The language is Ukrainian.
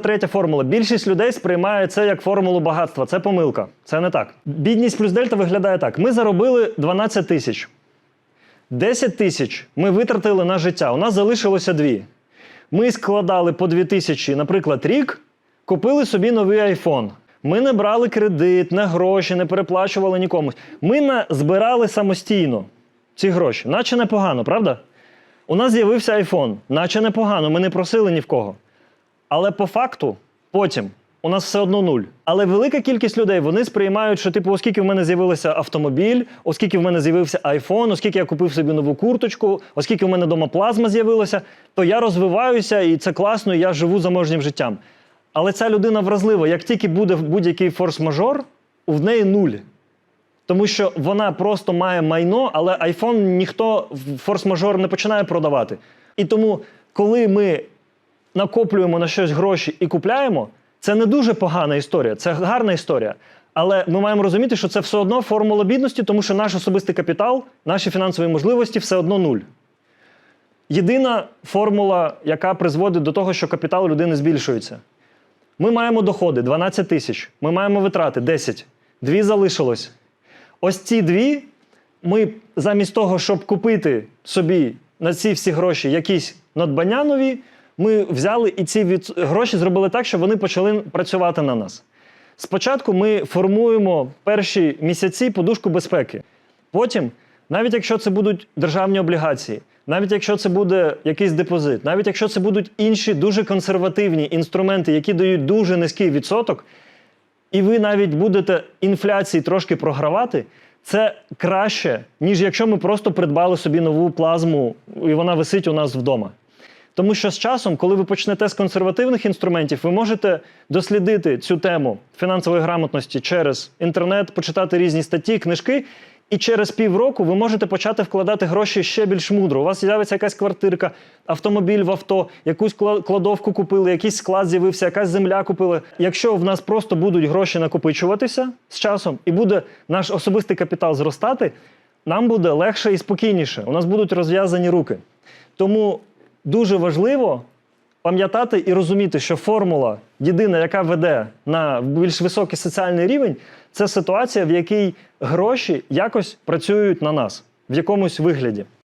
Третя формула. Більшість людей сприймає це як формулу багатства. Це помилка. Це не так. Бідність плюс дельта виглядає так: ми заробили 12 тисяч. 10 тисяч ми витратили на життя. У нас залишилося дві. Ми складали по 2 тисячі, наприклад, рік, купили собі новий айфон. Ми не брали кредит, не гроші, не переплачували нікому. Ми збирали самостійно ці гроші, наче непогано, правда? У нас з'явився айфон, наче непогано, ми не просили ні в кого. Але по факту, потім у нас все одно нуль. Але велика кількість людей вони сприймають, що типу, оскільки в мене з'явився автомобіль, оскільки в мене з'явився айфон, оскільки я купив собі нову курточку, оскільки в мене вдома плазма з'явилася, то я розвиваюся і це класно, і я живу заможнім життям. Але ця людина вразлива, як тільки буде будь-який форс-мажор, в неї нуль. Тому що вона просто має майно, але iPhone ніхто в форс-мажор не починає продавати. І тому, коли ми накоплюємо на щось гроші і купляємо, це не дуже погана історія, це гарна історія. Але ми маємо розуміти, що це все одно формула бідності, тому що наш особистий капітал, наші фінансові можливості все одно нуль. Єдина формула, яка призводить до того, що капітал людини збільшується. Ми маємо доходи 12 тисяч, ми маємо витрати 10, дві залишилось. Ось ці дві ми замість того, щоб купити собі на ці всі гроші якісь надбання нові, ми взяли і ці від... гроші зробили так, щоб вони почали працювати на нас. Спочатку ми формуємо перші місяці подушку безпеки. Потім, навіть якщо це будуть державні облігації, навіть якщо це буде якийсь депозит, навіть якщо це будуть інші дуже консервативні інструменти, які дають дуже низький відсоток, і ви навіть будете інфляції трошки програвати, це краще, ніж якщо ми просто придбали собі нову плазму, і вона висить у нас вдома. Тому що з часом, коли ви почнете з консервативних інструментів, ви можете дослідити цю тему фінансової грамотності через інтернет, почитати різні статті, книжки. І через півроку ви можете почати вкладати гроші ще більш мудро. У вас з'явиться якась квартирка, автомобіль в авто, якусь кладовку купили, якийсь склад з'явився, якась земля купили. Якщо в нас просто будуть гроші накопичуватися з часом, і буде наш особистий капітал зростати, нам буде легше і спокійніше. У нас будуть розв'язані руки. Тому дуже важливо пам'ятати і розуміти, що формула єдина, яка веде на більш високий соціальний рівень, це ситуація, в якій гроші якось працюють на нас в якомусь вигляді.